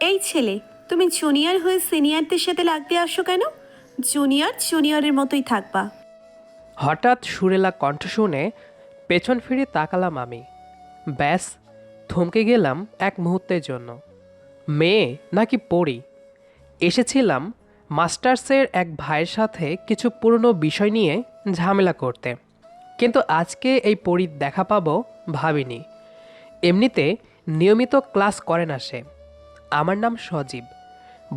এই ছেলে, তুমি জুনিয়র হয়ে সিনিয়রদের সাথে লাগতে আসো কেন? জুনিয়র জুনিয়রের মতোই থাকবা। হঠাৎ সুরেলা কণ্ঠ শুনে পেছন ফিরে তাকালাম আমি। ব্যাস, থমকে গেলাম এক মুহূর্তের জন্য। মেয়ে নাকি পড়ি এসেছিলাম মাস্টার্সের এক ভাইয়ের সাথে কিছু পুরনো বিষয় নিয়ে ঝামেলা করতে। কিন্তু আজকে এই পরীর দেখা পাবো ভাবিনি। এমনিতে নিয়মিত ক্লাস করে না সে। আমার নাম সজীব।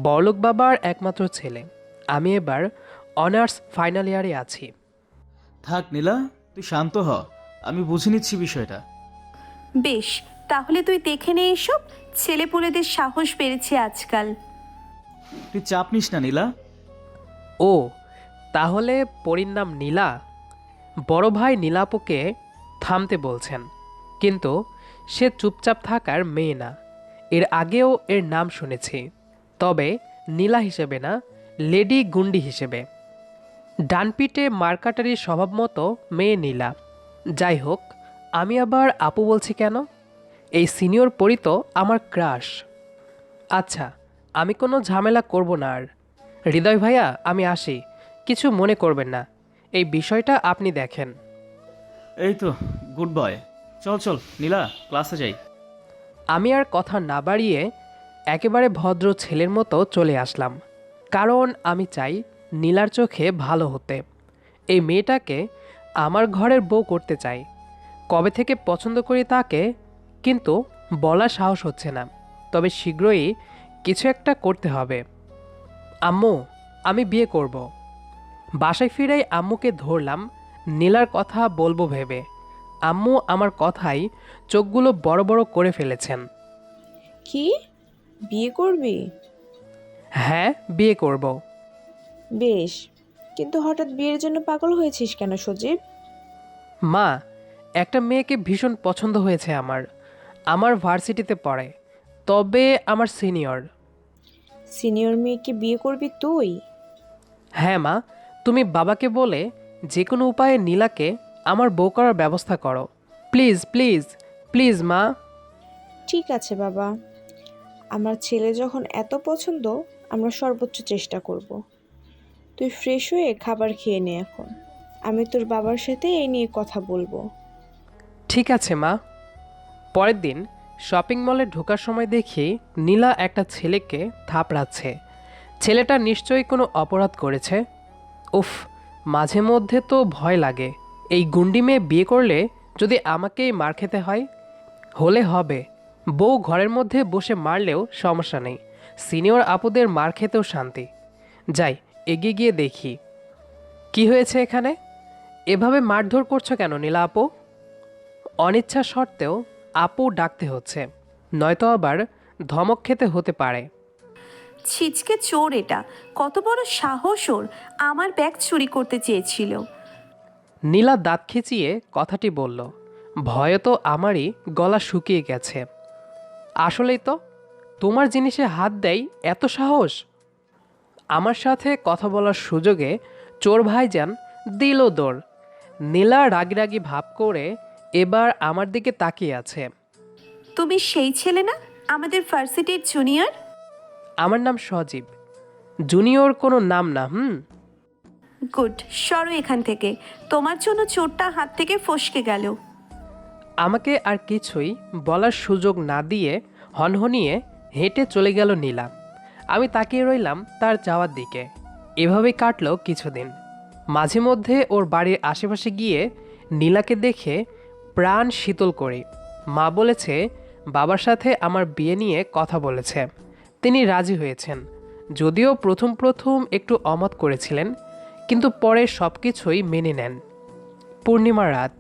বড়লোক বাবার একমাত্র ছেলে। আমি এবার অনার্স ফাইনাল ইয়ারে আছি। থাক নীলা তুই শান্ত হ। আমি বুঝে নিচ্ছি বিষয়টা। বেশ তাহলে তুই দেখে নে এসব। ছেলেপুলেদের সাহস বেড়েছে আজকাল। তুই চাপ নিস না নীলা। ও তাহলে পরীর নাম নীলা? বড় ভাই নীলাপুকে থামতে বলছেন। কিন্তু সে চুপচাপ থাকার মেয়ে না। এর আগেও এর নাম শুনেছি। তবে নীলা হিসেবে না, লেডি গুন্ডি হিসেবে। ডানপিটে মার্কাটারির স্বভাব মতো মেয়ে নীলা। যাই হোক আমি আবার আপু বলছি কেন? এই সিনিয়র পরি তো আমার ক্রাশ। আচ্ছা আমি কোনো ঝামেলা করব না আর। হৃদয় ভাইয়া, আমি আসি। কিছু মনে করবেন না। এই বিষয়টা আপনি দেখেন। এই তো, গুড বয়। চল চল, নীলা, ক্লাসে যাই। আমি আর কথা না বাড়িয়ে একেবারে ভদ্র ছেলের মতো চলে আসলাম। কারণ আমি চাই নীলার চোখে ভালো হতে। এই মেয়েটাকে আমার ঘরের বউ করতে চাই। কবে থেকে পছন্দ করি তাকে কিন্তু বলার সাহস হচ্ছে না। তবে শীঘ্রই কিছু একটা করতে হবে। আম্মু, আমি বিয়ে করব। বাসায় ফিরেই আম্মুকে ধরলাম। নীলার কথা বলব ভেবে। আম্মু আমার কথাই চোখগুলো বড় বড় করে ফেলেছেন। কি? বিয়ে করবি? হ্যাঁ বিয়ে করব। বেশ কিন্তু হঠাৎ বিয়ের জন্য পাগল হয়েছিস কেন সজীব? মা একটা মেয়েকে ভীষণ পছন্দ হয়েছে আমার। আমার ভার্সিটিতে পড়ে তবে আমার সিনিয়র। সিনিয়র মেয়েকে বিয়ে করবি তুই? হ্যাঁ মা তুমি বাবাকে বলে যে কোনো উপায়ে নীলাকে আমার বউ করার ব্যবস্থা করো। প্লিজ প্লিজ প্লিজ মা। ঠিক আছে বাবা। আমার ছেলে যখন এত পছন্দ আমরা সর্বোচ্চ চেষ্টা করব। তুই ফ্রেশ হয়ে খাবার খেয়ে নে এখন। আমি তোর বাবার সাথে এই নিয়ে কথা বলব। ঠিক আছে মা। পরের দিন শপিং মলে ঢোকার সময় দেখি নীলা একটা ছেলেকে থাপড়াচ্ছে। ছেলেটা নিশ্চয়ই কোনো অপরাধ করেছে? উফ মাঝে মধ্যে তো ভয় লাগে। এই গুন্ডি মেয়ে বিয়ে করলে যদি আমাকেই মার খেতে হয়? হলে হবে। বউ ঘরের মধ্যে বসে মারলেও সমস্যা নেই। সিনিয়র আপুদের মার খেতেও শান্তি। যাই, এগিয়ে গিয়ে দেখি। কি হয়েছে এখানে? এভাবে মারধর করছ কেন নীলা আপু? অনিচ্ছা সত্ত্বেও আপু ডাকতে হচ্ছে। নয়তো আবার ধমক খেতে হতে পারে। ছিচকে চোর এটা। কত বড় সাহস ওর। আমার ব্যাগ চুরি করতে চেয়েছিল। নীলা দাঁত খিচিয়ে কথাটি বলল ভয়ে তো আমারই গলা শুকিয়ে গেছে। আসলেই তো তোমার জিনিসে হাত দেয় এত সাহস? আমার সাথে কথা বলার সুযোগে চোর ভাইজান দিল দৌড়। নীলা রাগি রাগি ভাব করে এবার আমার দিকে তাকিয়ে আছে। তুমি সেই ছেলে না আমাদের ভার্সিটির জুনিয়র? আমার নাম সজীব। জুনিয়র কোনো নাম না হুম? গুড, সরো এখান থেকে। তোমার জন্য চোরটা হাত থেকে ফসকে গেল। আমাকে আর কিছুই বলার সুযোগ না দিয়ে হনহনিয়ে হেঁটে চলে গেল নীলা। আমি তাকিয়ে রইলাম তার যাওয়ার দিকে। এভাবেই কাটলো কিছুদিন। মাঝে মধ্যে ওর বাড়ির আশেপাশে গিয়ে নীলাকে দেখে প্রাণ শীতল করি। মা বলেছে, বাবার সাথে আমার বিয়ে নিয়ে কথা বলেছে। তিনি রাজি হয়েছেন। যদিও প্রথম প্রথম একটু অমত করেছিলেন কিন্তু পরে সব কিছুই মেনে নেন। পূর্ণিমা রাত,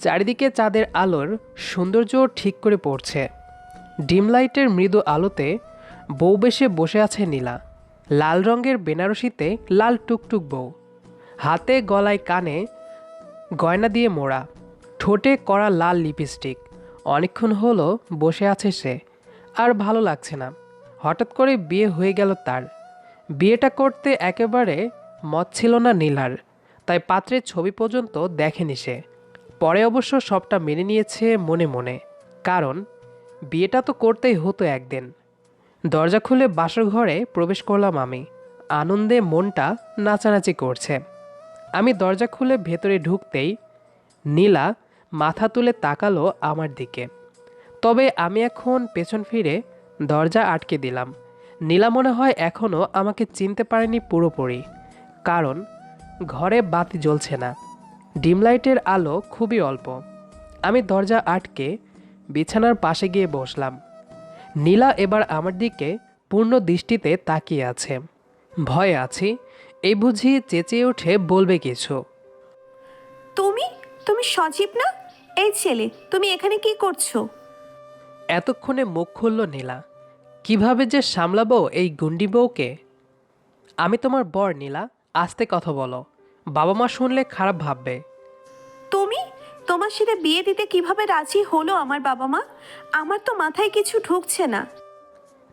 চারিদিকে চাঁদের আলোর সৌন্দর্য ঠিক করে পড়ছে। ডিম লাইটের মৃদু আলোতে বউ বেশে বসে আছে নীলা। লাল রঙের বেনারসিতে লাল টুকটুক বউ। হাতে গলায় কানে গয়না দিয়ে মোড়া। ঠোঁটে করা লাল লিপস্টিক। অনেকক্ষণ হলো বসে আছে সে। আর ভালো লাগছে না। হঠাৎ করে বিয়ে হয়ে গেল তার। বিয়েটা করতে একেবারে মত ছিল না নীলার, তাই পাত্রের ছবি পর্যন্ত দেখেনি সে। পরে অবশ্য সবটা মেনে নিয়েছে মনে মনে, কারণ বিয়েটা তো করতেই হতো একদিন। দরজা খুলে বাসর ঘরে প্রবেশ করলাম আমি। আনন্দে মনটা নাচানাচি করছে। আমি দরজা খুলে ভেতরে ঢুকতেই নীলা মাথা তুলে তাকালো আমার দিকে। তবে আমি এখন পেছন ফিরে দরজা আটকে দিলাম। নীলা মনে হয় এখনও আমাকে চিনতে পারেনি পুরোপুরি। কারণ ঘরে বাতি জ্বলছে না। ডিম লাইটের আলো খুবই অল্প। আমি দরজা আটকে বিছানার পাশে গিয়ে বসলাম। নীলা এবার আমার দিকে পূর্ণ দৃষ্টিতে তাকিয়ে আছে। ভয়ে আছি এই বুঝি চেঁচিয়ে উঠে বলবে কিছু। তুমি? তুমি সজীব না? এই ছেলে তুমি এখানে কি করছ? এতক্ষণে মুখ খুলল নীলা। কীভাবে যে সামলাবো এই গুন্ডি বউকে? আমি তোমার বর নীলা। আস্তে কথা বলো। বাবা মা শুনলে খারাপ ভাববে। তুমি? তোমার সাথে বিয়ে দিতে কীভাবে রাজি হলো আমার বাবা মা আমার তো মাথায় কিছু ঢুকছে না।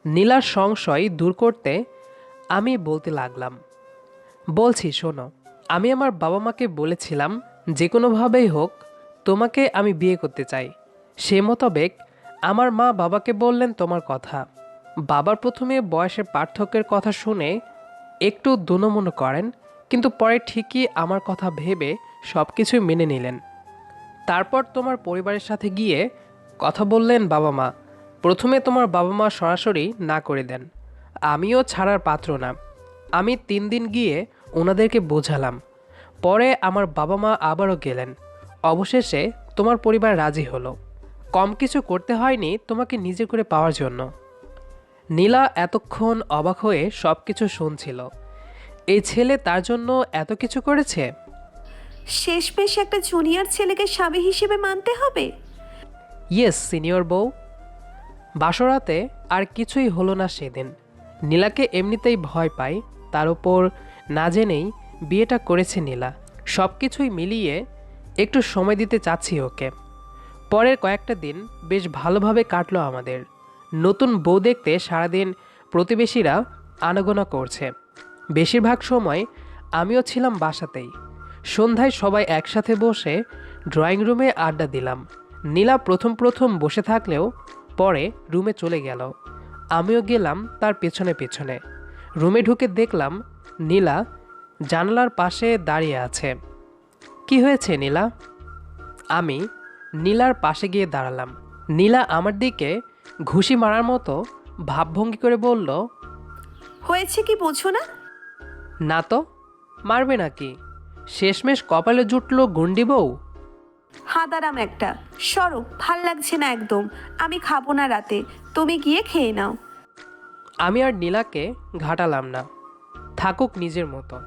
নীলার সংশয় দূর করতে আমি বলতে লাগলাম বলছি শোনো আমি আমার বাবা মাকে বলেছিলাম যে কোনোভাবেই হোক তোমাকে আমি বিয়ে করতে চাই। সে মোতাবেক আমার মা বাবাকে বললেন তোমার কথা। বাবার প্রথমে বয়সের পার্থক্যের কথা শুনে একটু দুনমনো করেন, কিন্তু পরে ঠিকই আমার কথা ভেবে সব কিছুই মেনে নিলেন। তারপর তোমার পরিবারের সাথে গিয়ে কথা বললেন বাবা মা। প্রথমে তোমার বাবা মা সরাসরি না করে দেন। আমিও ছাড়ার পাত্র না। আমি তিন দিন গিয়ে ওনাদেরকে বোঝালাম। পরে আমার বাবা মা আবারও গেলেন। অবশেষে তোমার পরিবার রাজি হলো। কম কিছু করতে হয়নি তোমাকে নিজে করে পাওয়ার জন্য। নীলা এতক্ষণ অবাক হয়ে সব কিছু শুনছিল। এই ছেলে তার জন্য এত কিছু করেছে? শেষমেশ একটা জুনিয়র ছেলেকে স্বামী হিসেবে মানতে হবে? ইয়েস সিনিয়র বউ। বাসরাতে আর কিছুই হলো না সেদিন। নীলাকে এমনিতেই ভয় পাই তার উপর না জেনেই বিয়েটা করেছে নীলা। সব কিছুই মিলিয়ে একটু সময় দিতে চাচ্ছি ওকে। পরের কয়েকটা দিন বেশ ভালোভাবে কাটলো আমাদের। নতুন বউ দেখতে সারাদিন প্রতিবেশীরা আনাগোনা করছে। বেশিরভাগ সময় আমিও ছিলাম বাসাতেই। সন্ধ্যায় সবাই একসাথে বসে ড্রয়িং রুমে আড্ডা দিলাম। নীলা প্রথম প্রথম বসে থাকলেও পরে রুমে চলে গেল। আমিও গেলাম তার পেছনে পেছনে। রুমে ঢুকে দেখলাম নীলা জানালার পাশে দাঁড়িয়ে আছে। কি হয়েছে নীলা? আমি নীলার পাশে গিয়ে দাঁড়ালাম। নীলা আমার দিকে ঘুষি মারার মতো ভাবভঙ্গি করে বলল হয়েছে কি বোঝো না? না তো মারবে নাকি? শেষমেশ কপালে জুটলো গুন্ডি বউ? হাদারাম একটা। সরো ভালো লাগছে না একদম। আমি খাব না রাতে। তুমি গিয়ে খেয়ে নাও। আমি আর নীলাকে ঘাটালাম না। থাকুক নিজের মতো।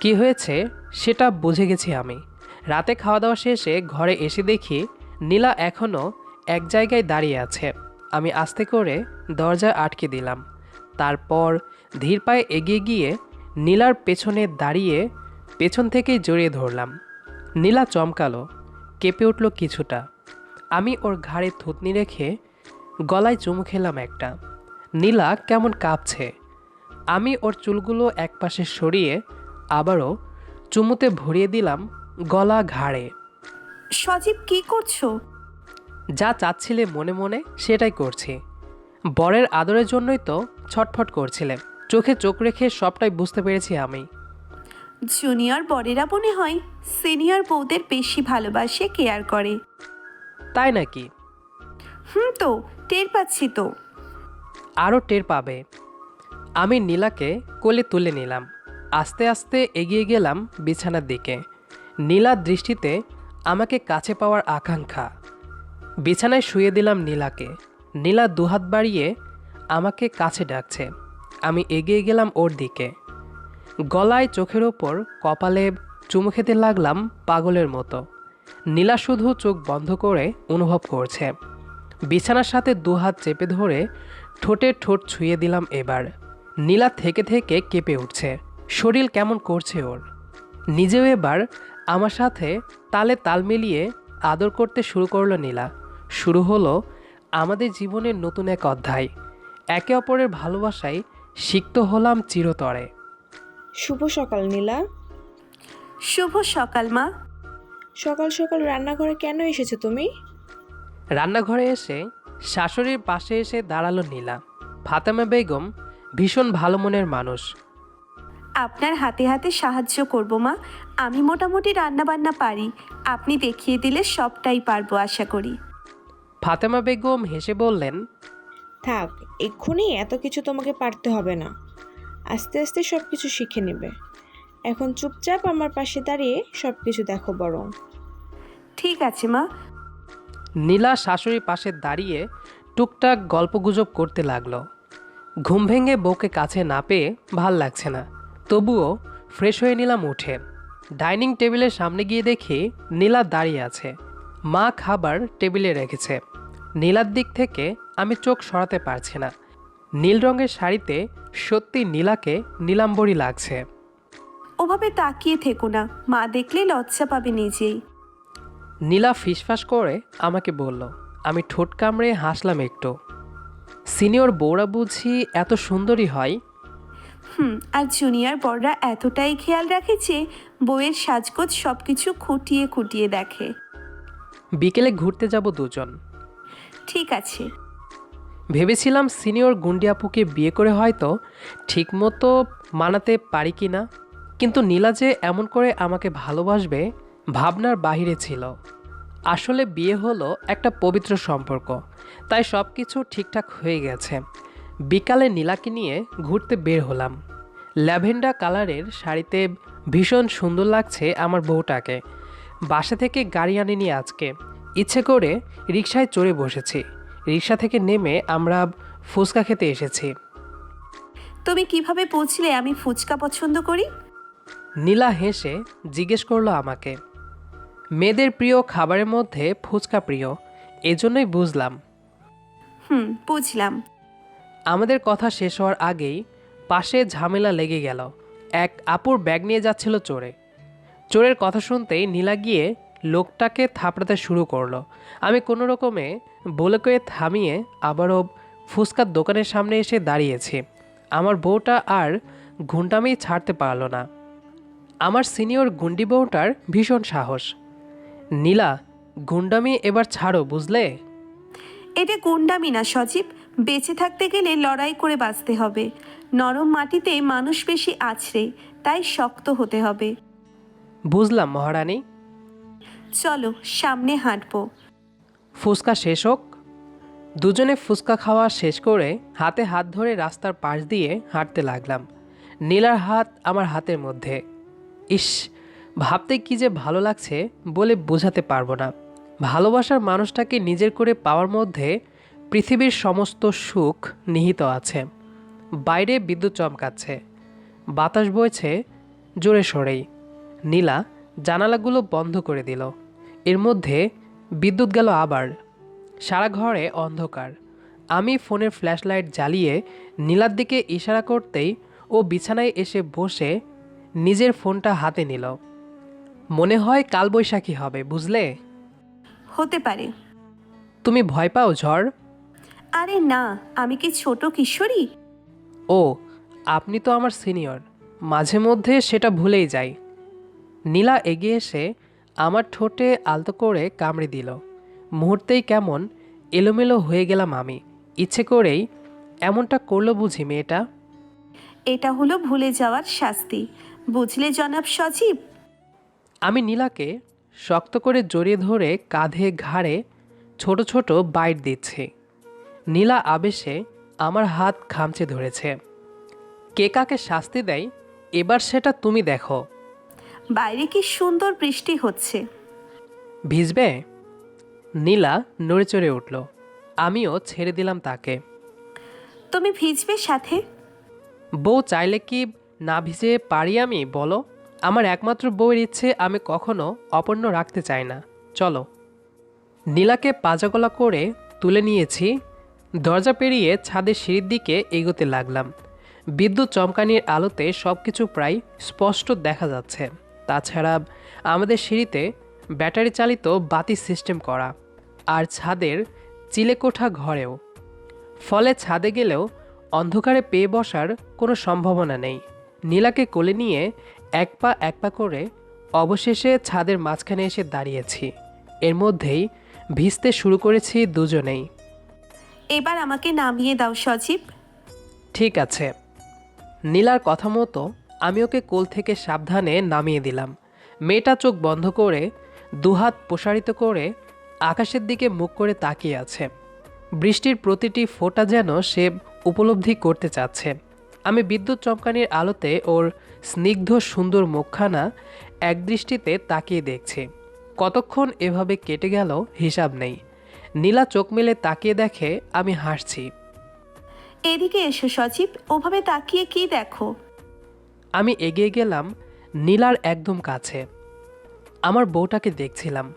কি হয়েছে সেটা বুঝে গেছি আমি। রাতে খাওয়া দাওয়া শেষে ঘরে এসে দেখি নীলা এখনও এক জায়গায় দাঁড়িয়ে আছে। আমি আস্তে করে দরজা আটকে দিলাম। তারপর ধীর পায়ে এগিয়ে গিয়ে নীলার পেছনে দাঁড়িয়ে পেছন থেকেই জড়িয়ে ধরলাম। নীলা চমকালো, কেঁপে উঠল কিছুটা। আমি ওর ঘাড়ে থুতনি রেখে গলায় চুমু খেলাম একটা। নীলা কেমন কাঁপছে। আমি ওর চুলগুলো একপাশে সরিয়ে আবারও চুমুতে ভরিয়ে দিলাম গলা ঘাড়ে। সজীব, কি করছ? যা চাচ্ছিলে মনে মনে সেটাই করছি। বরের আদরের জন্যই তো ছটফট করছিলে। চোখে চোখ রেখে সবটাই বুঝতে পেরেছি আমি। জুনিয়র বড়েরা মনে হয় সিনিয়র বউদের বেশি ভালোবাসে কেয়ার করে। তাই নাকি? হুম তো টের পাচ্ছি তো। আরও টের পাবে। আমি নীলাকে কোলে তুলে নিলাম। আস্তে আস্তে এগিয়ে গেলাম বিছানার দিকে। নীলার দৃষ্টিতে আমাকে কাছে পাওয়ার আকাঙ্ক্ষা। বিছানায় শুয়ে দিলাম নীলাকে। নীলা দুহাত বাড়িয়ে আমাকে কাছে ডাকছে। আমি এগিয়ে গেলাম ওর দিকে। গলায় চোখের ওপর, কপালে চুমু খেতে লাগলাম পাগলের মতো। নীলা শুধু চোখ বন্ধ করে অনুভব করছে। বিছানার সাথে দুহাত চেপে ধরে ঠোঁটে ঠোঁট ছুঁয়ে দিলাম এবার। নীলা থেকে থেকে কেঁপে উঠছে। শরীর কেমন করছে ওর? নিজেও এবার আমার সাথে তালে তাল মিলিয়ে আদর করতে শুরু করল নীলা। শুরু হলো আমাদের জীবনের নতুন এক অধ্যায়। একে অপরের ভালোবাসায় সিক্ত হলাম চিরতরে। শুভ সকাল নীলা। শুভ সকাল মা। সকাল সকাল রান্নাঘরে কেন এসেছ তুমি? রান্নাঘরে এসে শাশুড়ির পাশে এসে দাঁড়াল নীলা। ফাতেমা বেগম ভীষণ ভালো মনের মানুষ। আপনার হাতে হাতে সাহায্য করব মা। আমি মোটামুটি রান্নাবান্না পারি। আপনি দেখিয়ে দিলে সবটাই পারব আশা করি। ফাতেমা বেগম হেসে বললেন থাক এক্ষুনি এত কিছু তোমাকে পারতে হবে না। আস্তে আস্তে সব কিছু শিখে নেবে। এখন চুপচাপ আমার পাশে দাঁড়িয়ে সব কিছু দেখো বরং। ঠিক আছে মা। নীলা শাশুড়ির পাশে দাঁড়িয়ে টুকটাক গল্পগুজব করতে লাগল। ঘুম ভেঙে বউকে কাছে না পেয়ে ভালো লাগছে না। তবুও ফ্রেশ হয়ে নিলাম উঠে। ডাইনিং টেবিলের সামনে গিয়ে দেখি নীলা দাঁড়িয়ে আছে। মা খাবার টেবিলে রেখেছে। নীলার দিক থেকে আমি চোখ সরাতে পারছি না। নীল রঙের শাড়িতে সত্যি নীলাকে নীলাম্বরী লাগছে। ওভাবে তাকিয়ে থেকো না। মা দেখলে লজ্জা পাবে নিজেই। নীলা ফিসফাস করে আমাকে বলল আমি ঠোঁট কামড়ে হাসলাম একটু। সিনিয়র বউরা বুঝি এত সুন্দরী হয়? হুম আর জুনিয়র বড়রা এতটাই খেয়াল রাখে যে বইয়ের সাজগোজ সব কিছু খুঁটিয়ে খুঁটিয়ে দেখে। বিকেলে ঘুরতে যাব দুজন। ঠিক আছে। ভেবেছিলাম সিনিয়র গুন্ডিয়াপুকে বিয়ে করে হয়তো ঠিকমতো মানাতে পারি কি না কিন্তু নীলা যে এমন করে আমাকে ভালোবাসবে ভাবনার বাহিরে ছিল। আসলে বিয়ে হলো একটা পবিত্র সম্পর্ক তাই সব কিছু ঠিকঠাক হয়ে গেছে। বিকালে নীলাকে নিয়ে ঘুরতে বের হলাম। ল্যাভেন্ডার কালারের শাড়িতে ভীষণ সুন্দর লাগছে আমার বউটাকে। বাসা থেকে গাড়ি আনিনি আজকে। ইচ্ছে করে রিকশায় চড়ে বসেছি। রিকশা থেকে নেমে আমরা ফুচকা খেতে এসেছি। তুমি কীভাবে বুঝলে আমি ফুচকা পছন্দ করি? নীলা হেসে জিজ্ঞেস করল আমাকে। মেয়েদের প্রিয় খাবারের মধ্যে ফুচকা প্রিয় এজন্যই বুঝলাম। হুম বুঝলাম। আমাদের কথা শেষ হওয়ার আগেই পাশে ঝামেলা লেগে গেল। এক আপুর ব্যাগ নিয়ে যাচ্ছিল চোরে। চোরের কথা শুনতেই নীলা গিয়ে লোকটাকে থাপড়াতে শুরু করল। আমি কোনো রকমে বলে কয়ে থামিয়ে আবারও ফুচকার দোকানের সামনে এসে দাঁড়িয়েছি। আমার বউটা আর ঘুন্টামেই ছাড়তে পারল না। আমার সিনিয়র গুন্ডি বউটার ভীষণ সাহস। নীলা, গুন্ডামি এবার ছাড়ো, বুঝলে? এটা গুন্ডামি না, সজীব। বেঁচে থাকতে গেলে লড়াই করে বাঁচতে হবে। নরম মাটিতে মানুষ বেশি আছড়ে, তাই শক্ত হতে হবে। বুঝলাম মহারানী। চলো সামনে হাঁটবো। ফুচকা শেষ হোক। দুজনে ফুচকা খাওয়া শেষ করে হাতে হাত ধরে রাস্তার পাশ দিয়ে হাঁটতে লাগলাম। নীলার হাত আমার হাতের মধ্যে। ইস ভাবতে কি যে ভালো লাগছে বলে বোঝাতে পারব না। ভালোবাসার মানুষটাকে নিজের করে পাওয়ার মধ্যে পৃথিবীর সমস্ত সুখ নিহিত আছে। বাইরে বিদ্যুৎ চমকাচ্ছে। বাতাস বইছে জোরে সরেই। নীলা জানালাগুলো বন্ধ করে দিল। এর মধ্যে বিদ্যুৎ গেল আবার। সারা ঘরে অন্ধকার। আমি ফোনের ফ্ল্যাশলাইট জ্বালিয়ে নীলার দিকে ইশারা করতেই ও বিছানায় এসে বসে নিজের ফোনটা হাতে নিল। মনে হয় কালবৈশাখী হবে বুঝলে? হতে পারে। তুমি ভয় পাও ঝড়? আরে না আমি কি ছোট কিশোরী? ও আপনি তো আমার সিনিয়র। মাঝে মধ্যে সেটা ভুলেই যাই। নীলা এগিয়ে এসে আমার ঠোঁটে আলতো করে কামড়ে দিল। মুহূর্তেই কেমন এলোমেলো হয়ে গেলাম আমি। ইচ্ছে করেই এমনটা করল বুঝি মেয়েটা। এটা হলো ভুলে যাওয়ার শাস্তি। বুঝলে জনাব সজীব? আমি নীলাকে শক্ত করে জড়িয়ে ধরে কাঁধে ঘাড়ে ছোট ছোট বাইট দিচ্ছি। নীলা আবেশে আমার হাত খামচে ধরেছে। কে কাকে শাস্তি দেয় এবার সেটা তুমি দেখো। বাইরে কি সুন্দর বৃষ্টি হচ্ছে? ভিজবে? নীলা নড়ে চড়ে উঠল। আমিও ছেড়ে দিলাম তাকে। তুমি ভিজবে সাথে? বউ চাইলে কি না ভিজে পারি আমি বলো? আমার একমাত্র বউয়ের ইচ্ছে আমি কখনো অপন্ন রাখতে চাই না। চলো। নীলাকে পাজাগলা করে তুলে নিয়েছি। দরজা পেরিয়ে ছাদের সিঁড়ির দিকে এগোতে লাগলাম। বিদ্যুৎ চমকানির আলোতে সব কিছু প্রায় স্পষ্ট দেখা যাচ্ছে। তাছাড়া আমাদের সিঁড়িতে ব্যাটারি চালিত বাতি সিস্টেম করা আর ছাদের চিলেকোঠা ঘরেও। ফলে ছাদে গেলেও অন্ধকারে পেয়ে বসার কোনো সম্ভাবনা নেই। নীলাকে কোলে নিয়ে এক পা এক পা করে অবশেষে ছাদের মাঝখানে এসে দাঁড়িয়েছি। এর মধ্যেই ভিজতে শুরু করেছি দুজনেই। এবার আমাকে নামিয়ে দাও সজীব। ঠিক আছে। নীলার কথা মতো আমি ওকে কোল থেকে সাবধানে নামিয়ে দিলাম। মেয়েটা চোখ বন্ধ করে, দুহাত প্রসারিত করে আকাশের দিকে মুখ করে তাকিয়ে আছে। বৃষ্টির প্রতিটি ফোঁটা যেন সে উপলব্ধি করতে চাচ্ছে। আমি বিদ্যুৎ চমকানির আলোতে ওর স্নিগ্ধ সুন্দর মুখখানা একদৃষ্টিতে তাকিয়ে দেখছি। কতক্ষণ এভাবে কেটে গেল হিসাব নেই। নীলা চোখ মেলে তাকিয়ে দেখে আমি হাসছি। এদিকে এসো সচিব ওভাবে তাকিয়ে কি দেখো? আমি এগিয়ে গেলাম নীলার একদম কাছে। আমার বউটাকে দেখছিলাম।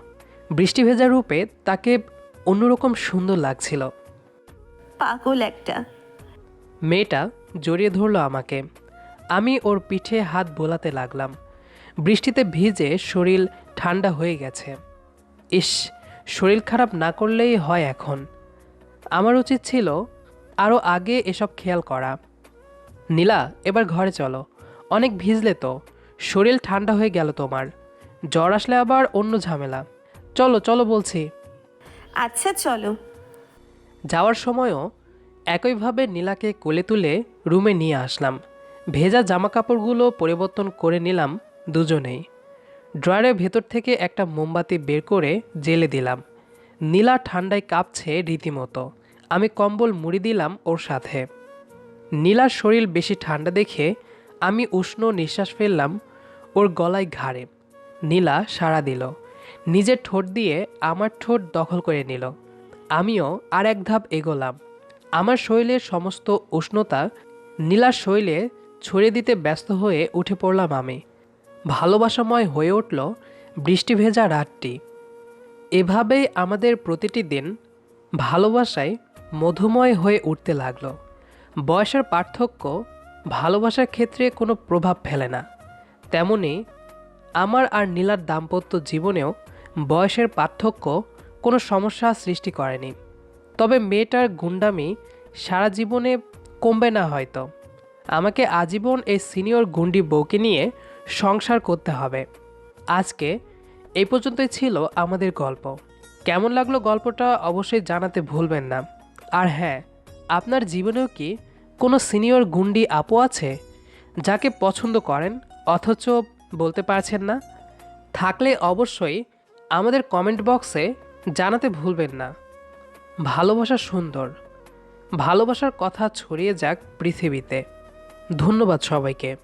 বৃষ্টি ভেজা রূপে তাকে অন্যরকম সুন্দর লাগছিল। পাগল একটা। মেয়েটা জড়িয়ে ধরলো আমাকে। আমি ওর পিঠে হাত বোলাতে লাগলাম। বৃষ্টিতে ভিজে শরীর ঠান্ডা হয়ে গেছে। ইস শরীর খারাপ না করলেই হয় এখন। আমার উচিত ছিল আরও আগে এসব খেয়াল করা। নীলা এবার ঘরে চলো। অনেক ভিজলে তো। শরীর ঠান্ডা হয়ে গেল তোমার। জ্বর আসলে আবার অন্য ঝামেলা। চলো চলো বলছি। আচ্ছা চলো। যাওয়ার সময়ও একইভাবে নীলাকে কোলে তুলে রুমে নিয়ে আসলাম। ভেজা জামা কাপড়গুলো পরিবর্তন করে নিলাম দুজনেই। ড্রয়ারের ভেতর থেকে একটা মোমবাতি বের করে জেলে দিলাম। নীলা ঠান্ডায় কাঁপছে রীতিমতো। আমি কম্বল মুড়ি দিলাম ওর সাথে। নীলার শরীর বেশি ঠান্ডা দেখে আমি উষ্ণ নিঃশ্বাস ফেললাম, ওর গলায় ঘাড়ে। নীলা সাড়া দিল। নিজের ঠোঁট দিয়ে আমার ঠোঁট দখল করে নিল। আমিও আর এক ধাপ এগোলাম। আমার শরীরের সমস্ত উষ্ণতা নীলার শৈলে ছড়িয়ে দিতে ব্যস্ত হয়ে উঠে পড়লাম আমি। ভালোবাসাময় হয়ে উঠল বৃষ্টি ভেজা রাতটি। এভাবেই আমাদের প্রতিটি দিন ভালোবাসায় মধুময় হয়ে উঠতে লাগল। বয়সের পার্থক্য ভালোবাসার ক্ষেত্রে কোনো প্রভাব ফেলে না। তেমনি আমার আর নীলার দাম্পত্য জীবনেও বয়সের পার্থক্য কোনো সমস্যা সৃষ্টি করেনি। তবে মেয়েটার গুন্ডামি সারা জীবনে কমবে না হয়তো। আমাকে আজীবন এই সিনিয়র গুন্ডি বউকে নিয়ে সংসার করতে হবে। আজকে এই পর্যন্তই ছিল আমাদের গল্প। কেমন লাগল গল্পটা অবশ্যই জানাতে ভুলবেন না। আর হ্যাঁ আপনার জীবনেও কি কোনো সিনিয়র গুন্ডি আপু আছে যাকে পছন্দ করেন অথচ বলতে পারছেন না? থাকলে অবশ্যই আমাদের কমেন্ট বক্সে জানাতে ভুলবেন না। ভালোবাসা সুন্দর। ভালোবাসার কথা ছড়িয়ে যাক পৃথিবীতে। ধন্যবাদ সবাইকে।